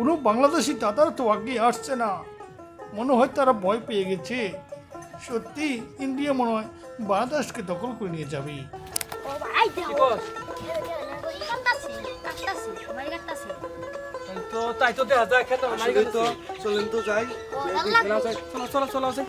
কোনো বাংলাদেশি দাদারা তো আগে আসছে না মনে হয় তারা ভয় পেয়ে গেছে সত্যি ইন্ডিয়া মনে হয় বাংলাদেশকে দখল করে নিয়ে যাবে তো তাই তো দেখা যায় খেতে নাই আসলে তো চলেন তো যাই চলো চলো চলো চলো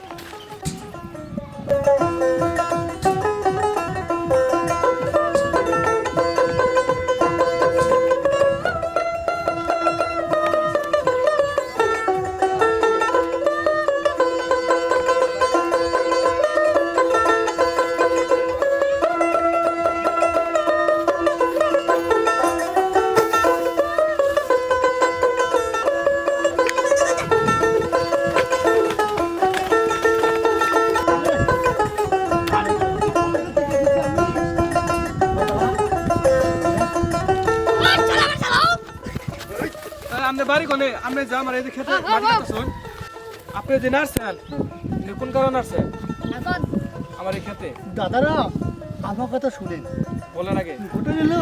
আপনি বাড়ি কোনে আপনি যা আমার এই যে খেতে মাটি কাটতেছুন আপনি যে নার্সেন কোন কারণ নার্সেন এখন আমার এই খেতে। দাদারা আমার কথা শুনেন। বলেন আগে। ঘটে গেল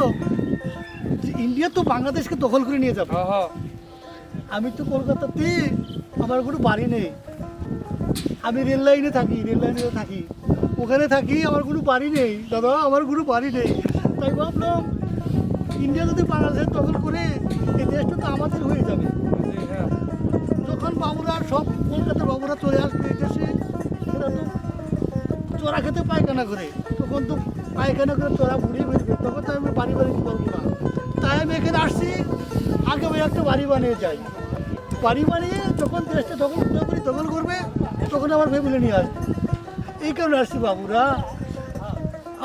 যে ইন্ডিয়া তো বাংলাদেশকে দখল করে নিয়ে যাবে। আমি তো কলকাতাতে আমার কোনো বাড়ি নেই। আমি রেল লাইনে থাকি রেল লাইনে থাকি। ওখানে থাকি আমার কোনো বাড়ি নেই। দাদা আমার কোনো বাড়ি নেই। তাই ভাবলাম ইন্ডিয়া যদি বাংলাদেশ দখল করে দেশটা তো আমাদের হয়ে যাবে। যখন বাবুরা সব কলকাতার বাবুরা চলে আসবে দেশে তো চোরা খেতে পায়খানা করে। তখন তো পায়খানা করে চোরা ঘুরিয়ে ফিরবে তখন তো আমি বাড়ি বাড়ি করব না। তাই আমি এখানে আসছি, আগে ওই একটা বাড়ি বানিয়ে যাই। বাড়ি বানিয়ে যখন দেশটা দখল পুরোপুরি দখল করবে, তখন আমার ফ্যামিলি নিয়ে আসবে। এই কারণে আসছি বাবুরা।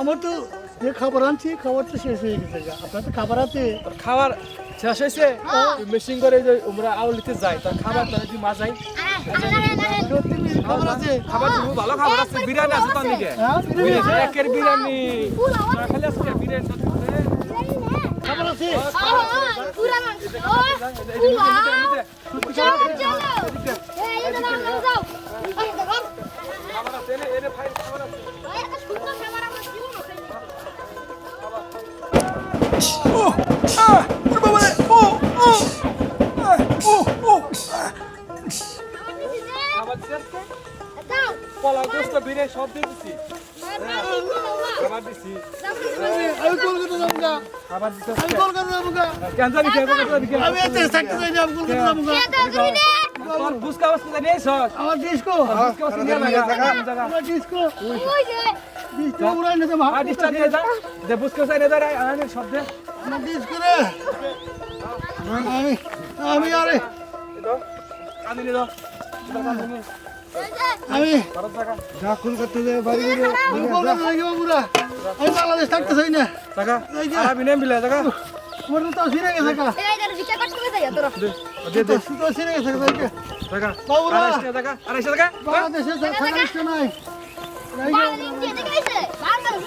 আমার তো যে খাবার আনছি খাবার তো শেষ হয়ে গেছে আপনার তো খাবার আছে। খাবার শেষ হয়েছে। মেশিন করে যে আমরা আউলিতে যাই তার খাবার তাহলে কি মা যাই খাবার আছে খাবার দিব ভালো খাবার আছে বিরিয়ানি আছে তো নিকে হ্যাঁ বিরিয়ানি আছে? একের বিরিয়ানি। তোরা খালি আজকে বিরিয়ানি খাবার আছে। পুরা মাংস। চলো চলো কলা গোস্ত বিরিয়ানি সব দিয়ে দিছি। দাও খাবার দিছি। আমি কলকাতা যাব গা খাবার দিতে আমি কলকাতা যাব গা কেন জানি কেন জানি কেন আমি এত থাকতে চাই না আমি কলকাতা যাব গা কে দাও তুমি দে তোর বুসকা বুসকা নিয়ে এসো আমার ডিস্কো বুসকা বুসকা লাগা জায়গা। আমার ডিস্কো ওই যে। ডিস্কো উড়াই না যাব আর নিয়ে যা। যে বুসকা চাই নিয়ে যা আনে সব আমার ডিস্কো রে। আমি আমি আরে। আনি নিয়ে দাও। আমি যা কলকাতা যাই বাড়ি আমি কলকাতা যাই বাবুরা আমি বাংলাদেশ থাকতে চাই না। যে- আর বিনে মিলে জায়গা আমার তো ছিঁড়ে গেছে তোরা। দে দে তো ছিঁড়ে গেছে বাবুরা। আর এসে জায়গা আর এসে জায়গা বাংলাদেশে থাকার নাই। বাংলাদেশ দিয়ে দেখে আইছে। বাংলাদেশ